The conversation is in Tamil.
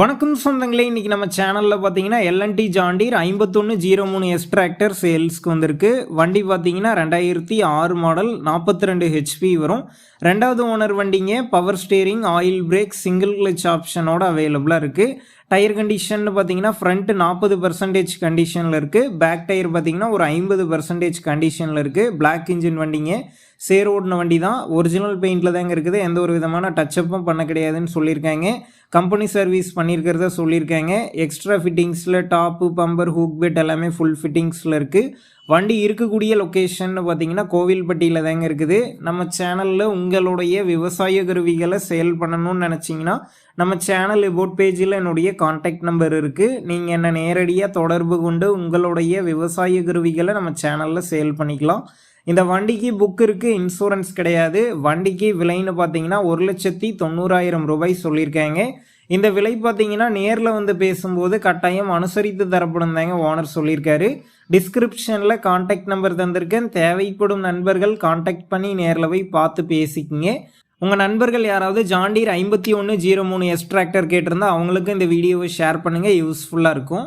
வணக்கம் சொந்தங்களே இன்றைக்கி நம்ம சேனலில் பார்த்தீங்கன்னா L and T John Deere ஐம்பத்தொன்று ஜீரோ மூணு எஸ் டிராக்டர் சேல்ஸ்க்கு வந்திருக்கு. வண்டி பார்த்தீங்கன்னா ரெண்டாயிரத்தி ஆறு மாடல் நாற்பத்தி ரெண்டு ஹெச்பி வரும். ரெண்டாவது ஓனர் வண்டிங்க power steering oil brake single clutch ஆப்ஷனோட அவைலபிளாக இருக்குது டயர் கண்டிஷன் பார்த்தீங்கன்னா ஃப்ரண்ட்டு நாற்பது பர்சன்டேஜ் கண்டிஷனில் இருக்குது பேக் டயர் பார்த்தீங்கன்னா ஒரு ஐம்பது பர்சன்டேஜ் கண்டிஷனில் இருக்குது பிளாக் இன்ஜின் வண்டிங்க. சேர் ஓடின வண்டி தான். ஒரிஜினல் பெயிண்டில் தாங்க இருக்குது. எந்த ஒரு விதமான டச்சப்பும் பண்ண கிடையாதுன்னு சொல்லியிருக்காங்க. கம்பெனி சர்வீஸ் பண்ணியிருக்கிறத சொல்லியிருக்காங்க. எக்ஸ்ட்ரா ஃபிட்டிங்ஸில் டாப்பு பம்பர் ஹூக் பெட் எல்லாமே ஃபுல் ஃபிட்டிங்ஸில் இருக்குது வண்டி இருக்கக்கூடிய லொக்கேஷன்னு பார்த்தீங்கன்னா கோவில்பட்டியில் தாங்க இருக்குது. நம்ம சேனலில் உங்களுடைய விவசாய கருவிகளை சேல் பண்ணணும்னு நினச்சிங்கன்னா நம்ம சேனல் போட் பேஜில் என்னுடைய காண்டாக்ட் நம்பர் இருக்குது நீங்கள் என்னை நேரடியாக தொடர்பு கொண்டு உங்களுடைய விவசாய கருவிகளை நம்ம சேனலில் சேல் பண்ணிக்கலாம். இந்த வண்டிக்கு புக் இருக்குது இன்சூரன்ஸ் கிடையாது. வண்டிக்கு விலைன்னு பார்த்தீங்கன்னா ஒரு லட்சத்தி தொண்ணூறாயிரம் ரூபாய் சொல்லியிருக்காங்க. இந்த விலை பார்த்தீங்கன்னா நேரில் வந்து பேசும்போது கட்டாயம் அனுசரித்து தரப்படும் தாங்க ஓனர் சொல்லியிருக்காரு. டிஸ்கிரிப்ஷனில் காண்டாக்ட் நம்பர் தந்திருக்கேன். தேவைப்படும் நண்பர்கள் காண்டாக்ட் பண்ணி நேரில் போய் பார்த்து பேசிக்கிங்க. உங்கள் நண்பர்கள் யாராவது ஜாண்டீர் ஐம்பத்தி ஒன்று ஜீரோ மூணு எஸ் டிராக்டர் கேட்டிருந்தா அவங்களுக்கும் இந்த வீடியோவை ஷேர் பண்ணுங்கள் யூஸ்ஃபுல்லாக இருக்கும்.